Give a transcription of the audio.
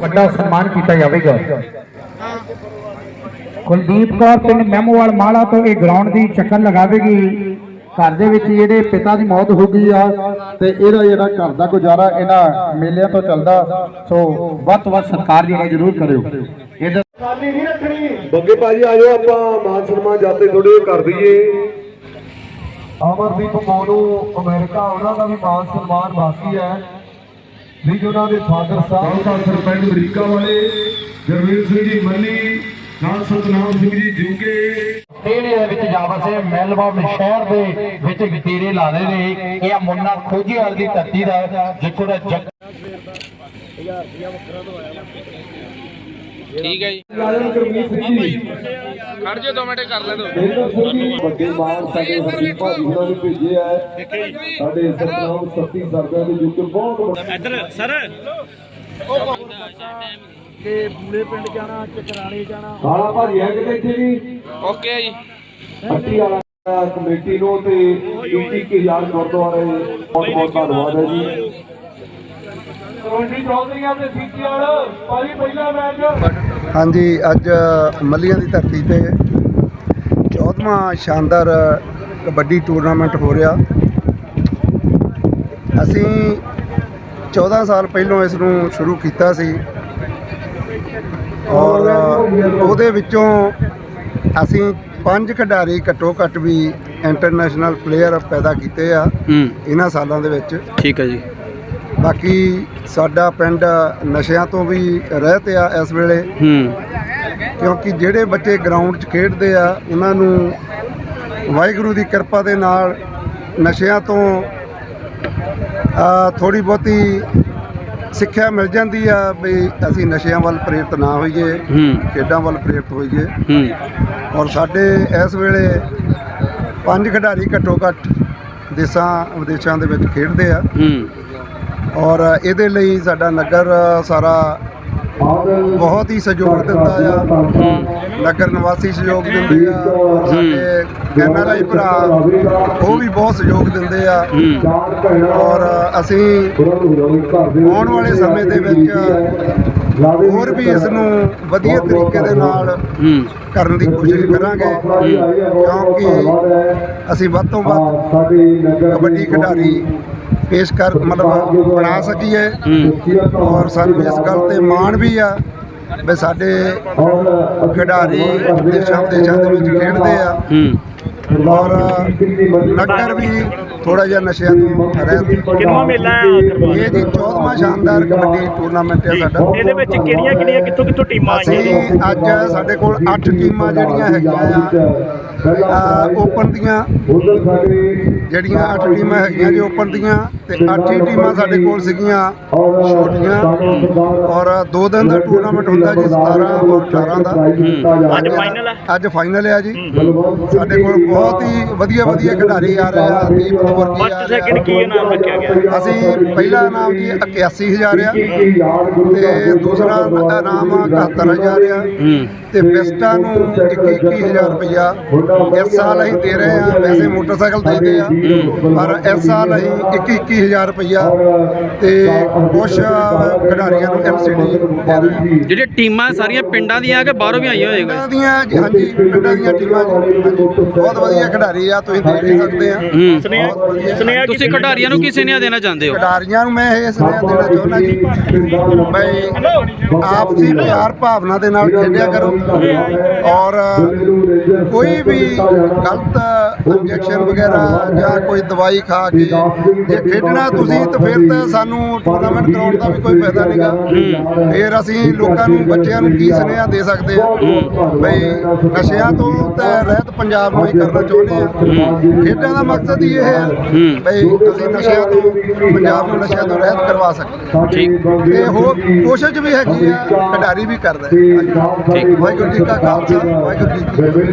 ਵੱਡਾ ਸਨਮਾਨ ਕੀਤਾ ਜਾਵੇਗਾ। ਕੁਲਦੀਪ ਕੌਰ ਪਿੰਡ ਮੈਮੋਵਾਲ ਮਾਲਾ ਤੋਂ ਇਹ ਗਰਾਊਂਡ ਦੀ ਚੱਕਰ ਲਗਾਵੇਗੀ। ਘਰ ਦੇ ਵਿੱਚ ਜਿਹੜੇ ਪਿਤਾ ਦੀ ਮੌਤ ਹੋ ਗਈ ਆ ਤੇ ਇਹਦਾ ਜਿਹੜਾ ਘਰ ਦਾ ਗੁਜ਼ਾਰਾ ਇਹਨਾਂ ਮੇਲਿਆਂ ਤੋਂ ਚੱਲਦਾ ਸੋ ਵੱਧ ਤੋਂ ਵੱਧ ਸਤਿਕਾਰ ਜਿਹੜਾ ਜ਼ਰੂਰ ਕਰਿਓ। ਇਹਦਾ ਖਾਲੀ ਨਹੀਂ ਰੱਖਣੀ ਬੱਗੇ ਭਾਜੀ ਆਜੋ ਆਪਾਂ ਮਾਨ ਸਨਮਾਨ ਜਾਤੇ ਥੋੜੇ ਕਰ ਦਈਏ। ਅਮਰਦੀਪ ਮੋਨੂ ਅਮਰੀਕਾ ਉਹਨਾਂ ਦਾ ਵੀ ਮਾਨ ਸਨਮਾਨ ਬਾਕੀ ਹੈ। ਵੀ ਉਹਨਾਂ ਦੇ ਫਾਦਰ ਸਾਹਿਬ ਸਾਹਿਬ ਸਰਪੰਚ ਅਮਰੀਕਾ ਵਾਲੇ ਜਰਵੀਰ ਸਿੰਘ ਜੀ ਮੱਲੀ ਨਾਲ ਸਤਨਾਮ ਸਿੰਘ ਜੀ ਜੁਗੇ। ਤੇਰੇ ਦੇ ਵਿੱਚ ਜਾ ਵਸੇ ਮੈਲਬੌਰਨ ਸ਼ਹਿਰ ਦੇ ਵਿੱਚ ਗਤੀਰੇ ਲਾਦੇ ਨੇ। ਇਹ ਆ ਮੁੰਨਾ ਖੋਜੀ ਵਾਲ ਦੀ ਧਰਤੀ ਦਾ ਜਿੱਕੋ ਦਾ ਜੱਗ ਠੀਕ ਹੈ ਜੀ ਗੁਰਮੀਤ ਸਿੰਘ ਜੀ। ਖੜ ਜਾ ਦੋ ਮਿੰਟ ਕਰ ਲੈ ਦੋ ਵੱਡੇ ਮਾਨ ਸਾਡੇ ਹਰਦੀਪ ਭਾਜੀ ਉਹਨਾਂ ਨੇ ਭੇਜੇ ਹੈ ਸਾਡੇ ਸਤਨਾਮ ਸੱਤੀ ਸਰਦਾਰ ਦੇ ਜੁਗਲ ਬਹੁਤ ਵੱਡਾ ਕਾਲਾ ਭਾਜੀ ਹੈ ਕਿਤੇ ਇੱਥੇ ਜੀ? ਓਕੇ ਜੀ। ਹੱਟੀ ਵਾਲਾ ਕਮੇਟੀ ਨੂੰ ਤੇ ਡਿਊਟੀ ਕੇ ਯਾਰ ਗੁਰਦੁਆਰੇ। ਬਹੁਤ ਬਹੁਤ ਧੰਨਵਾਦ ਹੈ ਜੀ। ਕਮੇਟੀ ਚੌਧਰੀਆਂ ਤੇ ਸੀਟੀ ਵਾਲਾ ਭਾਜੀ ਪਹਿਲਾ ਮੈਚ ਹਾਂਜੀ ਅੱਜ ਮੱਲੀਆਂ ਦੀ ਧਰਤੀ ਤੇ 14ਵਾਂ ਸ਼ਾਨਦਾਰ ਕਬੱਡੀ ਟੂਰਨਾਮੈਂਟ ਹੋ ਰਿਹਾ। ਅਸੀਂ 14 ਸਾਲ ਪਹਿਲਾਂ ਇਸ ਨੂੰ ਸ਼ੁਰੂ ਕੀਤਾ ਸੀ ਔਰ ਉਹਦੇ ਵਿੱਚੋਂ ਅਸੀਂ ਪੰਜ ਖਿਡਾਰੀ ਘੱਟੋ ਘੱਟ ਵੀ ਇੰਟਰਨੈਸ਼ਨਲ ਪਲੇਅਰ ਪੈਦਾ ਕੀਤੇ ਆ ਇਹਨਾਂ ਸਾਲਾਂ ਦੇ ਵਿੱਚ। ਠੀਕ ਹੈ ਜੀ। ਬਾਕੀ ਸਾਡਾ ਪਿੰਡ ਨਸ਼ਿਆਂ ਤੋਂ ਵੀ ਰਹਿਤ ਆ ਇਸ ਵੇਲੇ। ਹੂੰ। ਕਿਉਂਕਿ ਜਿਹੜੇ ਬੱਚੇ ਗਰਾਊਂਡ 'ਚ ਖੇਡਦੇ ਆ ਉਹਨਾਂ ਨੂੰ ਵਾਹਿਗੁਰੂ ਦੀ ਕਿਰਪਾ ਦੇ ਨਾਲ ਨਸ਼ਿਆਂ ਤੋਂ ਥੋੜੀ ਬਹੁਤੀ ਸਿੱਖਿਆ ਮਿਲ ਜਾਂਦੀ ਆ ਵੀ ਅਸੀਂ ਨਸ਼ਿਆਂ ਵੱਲ ਪ੍ਰੇਰਿਤ ਨਾ ਹੋਈਏ ਖੇਡਾਂ ਵੱਲ ਪ੍ਰੇਰਿਤ ਹੋਈਏ। ਹੂੰ। ਔਰ ਸਾਡੇ ਇਸ ਵੇਲੇ ਪੰਜ ਖਿਡਾਰੀ ਘੱਟੋ ਘੱਟ ਦੇਸ਼ਾਂ ਵਿਦੇਸ਼ਾਂ ਦੇ ਵਿੱਚ ਖੇਡਦੇ ਆ। ਹੂੰ। ਔਰ ਇਹਦੇ ਲਈ ਸਾਡਾ ਨਗਰ ਸਾਰਾ ਬਹੁਤ ਹੀ ਸਹਿਯੋਗ ਦਿੰਦਾ ਆ। ਨਗਰ ਨਿਵਾਸੀ ਸਹਿਯੋਗ ਦਿੰਦੇ ਆ। ਸਾਡੇ ਐਨਆਰਆਈ ਭਰਾ ਉਹ ਵੀ ਬਹੁਤ ਸਹਿਯੋਗ ਦਿੰਦੇ ਆ। ਔਰ ਅਸੀਂ ਆਉਣ ਵਾਲੇ ਸਮੇਂ ਦੇ ਵਿੱਚ ਹੋਰ ਵੀ ਇਸ ਨੂੰ ਵਧੀਆ ਤਰੀਕੇ ਦੇ ਨਾਲ ਕਰਨ ਦੀ ਕੋਸ਼ਿਸ਼ ਕਰਾਂਗੇ ਕਿਉਂਕਿ ਅਸੀਂ ਵੱਧ ਤੋਂ ਵੱਧ ਕਬੱਡੀ ਖਿਡਾਰੀ ਪੇਸ਼ ਕਰ ਮਤਲਬ ਬਣਾ ਸਕੀਏ। ਔਰ ਸਾਨੂੰ ਇਸ ਗੱਲ ਤੇ ਮਾਣ ਵੀ ਆ ਵੀ ਸਾਡੇ ਖਿਡਾਰੀ ਦੇਸ਼ਾਂ ਵਿਦੇਸ਼ਾਂ ਦੇ ਵਿੱਚ ਖੇਡਦੇ ਆ। ਔਰ ਨਗਰ ਵੀ ਥੋੜਾ ਜਿਹਾ ਨਸ਼ਿਆਂ ਤੋਂ ਰਹਿਤ ਕਿੰਨਵਾਂ ਮੇਲਾ ਹੈ ਇਹ ਜੀ 14ਵਾਂ ਸ਼ਾਨਦਾਰ ਕਬੱਡੀ ਟੂਰਨਾਮੈਂਟ ਹੈ ਸਾਡਾ। ਇਹਦੇ ਵਿੱਚ ਕਿਹੜੀਆਂ ਕਿਹੜੀਆਂ ਕਿੱਥੋਂ ਕਿੱਥੋਂ ਟੀਮਾਂ ਆਈਆਂ? ਨੇ ਅੱਜ ਸਾਡੇ ਕੋਲ 8 ਟੀਮਾਂ ਜਿਹੜੀਆਂ ਹੈਗੀਆਂ ਆ। ਓਪਨ ਦੀਆਂ ਜਿਹੜੀਆਂ 8 ਟੀਮਾਂ ਹੈਗੀਆਂ ਜੀ ਓਪਨ ਦੀਆਂ ਤੇ 8 ਹੀ ਟੀਮਾਂ ਸਾਡੇ ਕੋਲ ਸੀਗੀਆਂ ਛੋਟੀਆਂ। ਔਰ ਦੋ ਦਿਨ ਦਾ ਟੂਰਨਾਮੈਂਟ ਹੁੰਦਾ ਜੀ 17 ਔਰ 18 ਦਾ। ਅੱਜ final ਹੈ? ਅੱਜ ਫਾਈਨਲ ਹੈ ਜੀ। ਸਾਡੇ ਕੋਲ ਬਹੁਤ ਹੀ ਵਧੀਆ ਵਧੀਆ ਖਿਡਾਰੀ ਆ ਰਹੇ ਆ ਦੀਪ ਵਰਗੀ ਆ ਫਸਟ ਰਿਹਾ। ਸੈਕਿੰਡ ਕੀ ਇਨਾਮ ਰੱਖਿਆ ਗਿਆ? ਅਸੀਂ ਪਹਿਲਾ ਇਨਾਮ ਜੀ 81000 ਆ ਤੇ ਦੂਸਰਾ ਇਨਾਮ 71000 ਆ ਤੇ ਪਿਸਟਾ ਨੂੰ 21000 ਰੁਪਇਆ ਇਸ ਸਾਲ ਅਸੀਂ ਦੇ ਰਹੇ ਆ ਵੈਸੇ ਮੋਟਰਸਾਈਕਲ ਦੇਦੇ ਆ ਪਰ ਇਸ ਸਾਲ ਅਸੀਂ 21000 ਰੁਪਇਆ ਤੇ ਕੁਝ ਖਿਡਾਰੀਆਂ ਨੂੰ ਦੇ ਰਹੇ ਆ ਜਿਹੜੇ ਟੀਮਾਂ ਸਾਰੀਆਂ ਪਿੰਡਾਂ ਦੀਆਂ ਕਿ ਬਾਹਰੋਂ ਵੀ ਆਈਆਂ ਹੋਏਗਾ? ਪਿੰਡਾਂ ਦੀਆਂ ਜੀ, ਹਾਂਜੀ ਪਿੰਡਾਂ ਦੀਆਂ ਟੀਮਾਂ ਜੀ ਹਾਂਜੀ, ਬਹੁਤ ਵਧੀਆ ਖਿਡਾਰੀ ਆ ਤੁਸੀਂ ਦੇਖ ਹੀ ਸਕਦੇ ਆ। ਹੂੰ। ਸੁਨੇਹਾ ਬਹੁਤ ਵਧੀਆ। ਸੁਨੇਹਾ ਤੁਸੀਂ ਖਿਡਾਰੀਆਂ ਨੂੰ ਕੀ ਸੁਨੇਹਾ ਦੇਣਾ ਚਾਹੁੰਦੇ ਹੋ? ਖਿਡਾਰੀਆਂ ਨੂੰ ਮੈਂ ਇਹ ਸੁਨੇਹਾ ਦੇਣਾ ਚਾਹੁੰਦਾ ਜੀ ਬਈ ਆਪਸੀ ਪਿਆਰ ਭਾਵਨਾ ਦੇ ਨਾਲ ਖੇਡਿਆ ਕਰੋ। ਔਰ ਕੋਈ ਵੀ ਗਲਤ ਇੰਜੈਕਸ਼ਨ ਵਗੈਰਾ ਜਾਂ ਕੋਈ ਦਵਾਈ ਖਾ ਕੇ ਜੇ ਖੇਡਣਾ ਤੁਸੀਂ ਤਾਂ ਫਿਰ ਤਾਂ ਸਾਨੂੰ ਟੂਰਨਾਮੈਂਟ ਕਰਾਉਣ ਦਾ ਵੀ ਕੋਈ ਫਾਇਦਾ ਨਹੀਂਗਾ ਫਿਰ ਅਸੀਂ ਲੋਕਾਂ ਨੂੰ ਬੱਚਿਆਂ ਨੂੰ ਕੀ ਸੁਨੇਹਾ ਦੇ ਸਕਦੇ ਆ ਬਈ ਨਸ਼ਿਆਂ ਤੋਂ ਤੇ ਰਹਿਤ ਪੰਜਾਬ ਨੂੰ ਹੀ ਕਰਨਾ ਚਾਹੁੰਦੇ ਆ ਖੇਡਾਂ ਦਾ ਮਕਸਦ ਹੀ ਇਹ ਹੈ ਬਈ ਅਸੀਂ ਨਸ਼ਿਆਂ ਤੋਂ ਪੰਜਾਬ ਨੂੰ ਨਸ਼ਿਆਂ ਤੋਂ ਰਹਿਤ ਕਰਵਾ ਸਕਦੇ ਠੀਕ। ਤੇ ਹੋਰ ਕੋਸ਼ਿਸ਼ ਵੀ ਹੈਗੀ ਆ ਖਿਡਾਰੀ ਵੀ ਕਰਦਾ ਹੈ। ਠੀਕ। ਵਾਹਿਗੁਰੂ ਜੀ ਕਾ ਖਾਲਸਾ ਵਾਹਿਗੁਰੂ ਜੀ